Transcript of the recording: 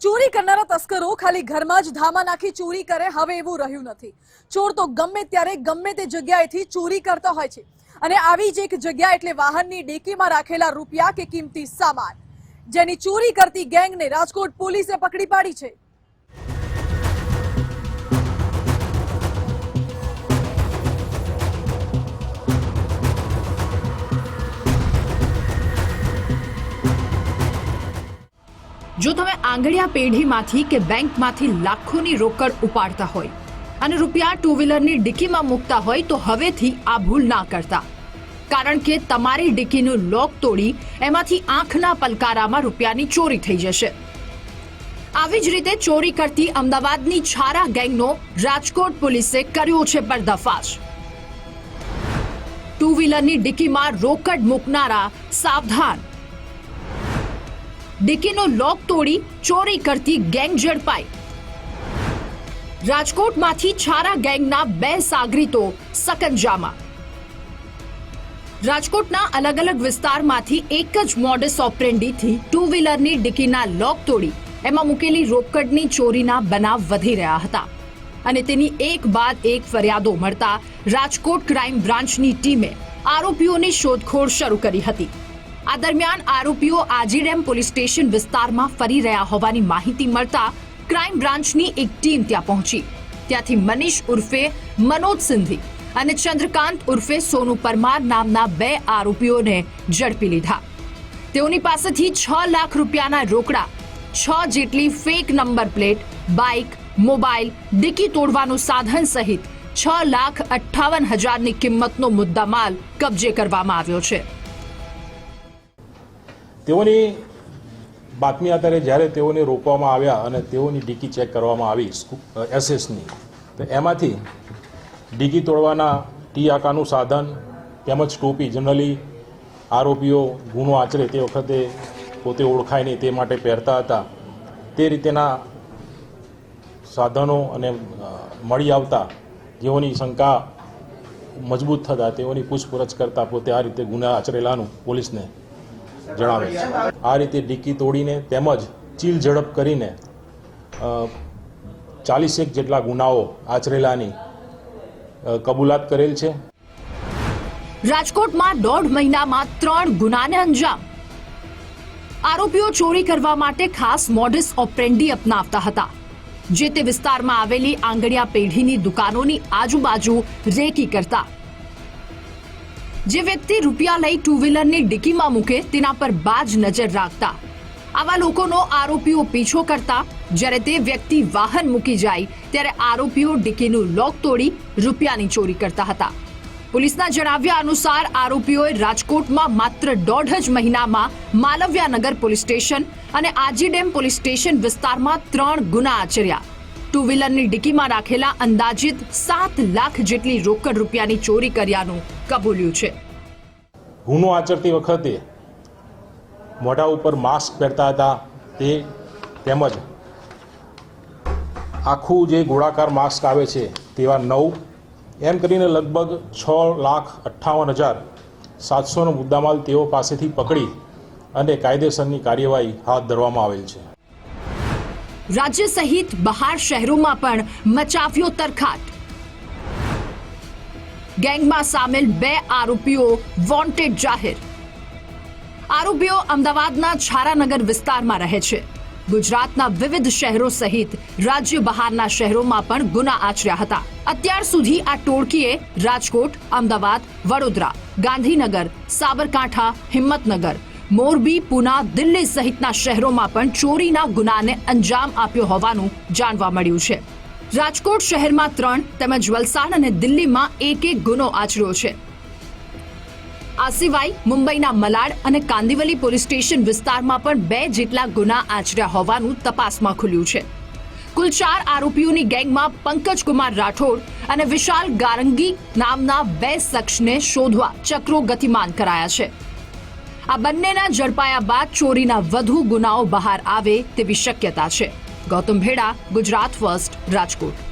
ચોરી કરનારા તસ્કરો ખાલી ઘરમાં જ ધામા નાખી ચોરી કરે, હવે એવું રહ્યું નથી. ચોર તો ગમે ત્યારે, ગમે તે જગ્યાએથી ચોરી કરતા હોય છે. અને આવી જ એક જગ્યા એટલે વાહનની ડેકીમાં રાખેલા રૂપિયા કે કિંમતી સામાન. જેની ચોરી કરતી ગેંગને રાજકોટ પોલીસે પકડી પાડી છે. જો તમે આંગળીયા પેઢીમાંથી કે બેંકમાંથી લાખોની રોકડ ઉપાડતા હોય અને રૂપિયા ટુ વ્હીલરની ડિક્કીમાં મૂકતા હોય તો હવેથી આ ભૂલ ના કરતા. કારણ કે તમારી ડિક્કીનું લોક તોડી એમાંથી આંખના પલકારામાં રૂપિયાની ચોરી થઈ જશે. આવી જ રીતે ચોરી કરતી અમદાવાદની છારા ગેંગનો રાજકોટ પોલીસે કર્યો છે પર્દાફાશ. ટુ વ્હીલરની ડિક્કીમાં રોકડ મૂકનારા સાવધાન ડિક્કીનો લોક તોડી ચોરી કરતી ગેંગ ઝડપાઈ. રાજકોટમાંથી છારા ગેંગના બે સાગરીતો સકંજામાં. રાજકોટના અલગ અલગ વિસ્તારમાંથી એક જ મોડસ ઓપરેન્ડીથી ટુ વ્હીલરની ડિકીના લોક તોડી. એમાં મૂકેલી રોકડની ચોરીના બનાવ વધી રહ્યા હતા. અને તેની એક બાદ એક ફરિયાદો મળતા રાજકોટ ક્રાઇમ બ્રાન્ચની ટીમે આરોપીઓની શોધખોળ શરૂ કરી હતી. આ દરમિયાન આરોપીઓ આજીડેમ પોલીસ સ્ટેશન વિસ્તારમાં ફરી રહ્યા હોવાની માહિતી મળતા ક્રાઇમ બ્રાન્ચની એક ટીમ ત્યાં પહોંચી. ત્યાંથી મનીષ ઉર્ફે મનોજ સિંધી અને ચંદ્રકાંત ઉર્ફે સોનુ પરમાર નામના બે આરોપીઓને ઝડપી લીધા. તેઓની પાસેથી છ લાખ રૂપિયાના રોકડા, છ જેટલી fake number plate, bike mobile ડિક્કી તોડવાનું સાધન સહિત છ લાખ અઠ્ઠાવન હજારની કિંમતનો મુદ્દામાલ કબજે કરવામાં આવ્યો છે. તેઓની બાતમી આધારે જ્યારે તેઓને રોકવામાં આવ્યા અને તેઓની ડીકી ચેક કરવામાં આવી એસએસની, તો એમાંથી ડીકી તોડવાના ટી આકાનું સાધન તેમજ ટોપી, જનરલી આરોપીઓ ગુનો આચરે તે વખતે પોતે ઓળખાય નહીં તે માટે પહેરતા હતા. તે રીતેના સાધનો અને મળી આવતા જેઓની શંકા મજબૂત થતા, તેઓની પૂછપરછ કરતા પોતે આ રીતે ગુના આચરેલાનું પોલીસને જણાવે છે. આ રીતે ડિક્કી તોડીને તેમજ ચીલ ઝડપ કરીને ચાલીસેક જેટલા ગુનાઓ આચરેલાની કબૂલાત કરેલ છે. રાજકોટમાં દોઢ મહિનામાં ત્રણ ગુનાને અંજામ. આરોપીઓ ચોરી કરવા માટે ખાસ મોડિસ ઓપરેન્ડી અપનાવતા હતા, જે તે વિસ્તારમાં આવેલી આંગળિયા પેઢીની દુકાનોની આજુબાજુ રેકી કરતા જે વ્યક્તિ રૂપિયા લઈ ટુ વ્હીલરની ડિક્કીમાં મૂકે તેના પર બાજ નજર રાખતા. આવા લોકોનો આરોપીઓ પીછો કરતા. જ્યારે તે વ્યક્તિ વાહન મૂકી જાય, ત્યારે આરોપીઓ ડિક્કીનું લોક તોડી રૂપિયાની ચોરી કરતા હતા. પોલીસના જણાવ્યા અનુસાર આરોપીઓએ રાજકોટમાં માત્ર દોઢ જ મહિનામાં માલવ્યાનગર પોલીસ સ્ટેશન અને આજીડેમ પોલીસ સ્ટેશન વિસ્તારમાં ત્રણ ગુના આચર્યા. ટુ વ્હીલરની ડિક્કીમાં રાખેલા અંદાજિત સાત લાખ જેટલી રોકડ રૂપિયાની ચોરી કર્યાનું કબૂલ્યું છે. ગુનો આચરતી વખતે મોઢા ઉપર માસ્ક પહેરતા હતા તે તેમજ આખું જે ગોળાકાર માસ્ક આવે છે તેવા નવ એમ કરીને લગભગ છ લાખ અઠ્ઠાવન હજાર સાતસોનો મુદ્દામાલ તેઓ પાસેથી પકડી અને કાયદેસરની કાર્યવાહી હાથ ધરવામાં આવેલ છે. રાજ્ય સહિત બહાર શહેરોમાં પણ મચાવ્યો તરખાટ. ગેંગમાં સામેલ બે આરોપીઓ વોન્ટેડ જાહેર. આરોપીઓ અમદાવાદના છારાનગર વિસ્તારમાં રહે છે. ગુજરાતના વિવિધ શહેરો સહિત રાજ્ય બહારના શહેરોમાં પણ ગુના આચર્યા હતા. અત્યાર સુધી આ ટોળકીએ રાજકોટ, અમદાવાદ, વડોદરા, ગાંધીનગર, સાબરકાંઠા, હિંમતનગર, મોરબી, પુના, દિલ્હી સહિતના શહેરોમાં પણ ચોરીના ગુનાને અંજામ આપ્યો હોવાનું જાણવા મળ્યું છે. રાજકોટ શહેરમાં ત્રણ તેમજ વલસાડ અને દિલ્હીમાં એક એક ગુનો આચર્યો છે. આ સિવાય મુંબઈના મલાડ અને કાંદિવલી પોલીસ સ્ટેશન વિસ્તારમાં પણ બે જેટલા ગુના આચર્યા હોવાનું તપાસમાં ખુલ્યું છે. કુલ ચાર આરોપીઓની ગેંગમાં પંકજ કુમાર રાઠોડ અને વિશાલ ગારંગી નામના બે શખ્સને શોધવા ચક્રો ગતિમાન કરાયા છે. આ બંનેના ઝડપાયા બાદ ચોરીના વધુ ગુનાઓ બહાર આવે તેવી શક્યતા છે. ગૌતમ ભેડા ગુજરાત ફર્સ્ટ રાજકોટ.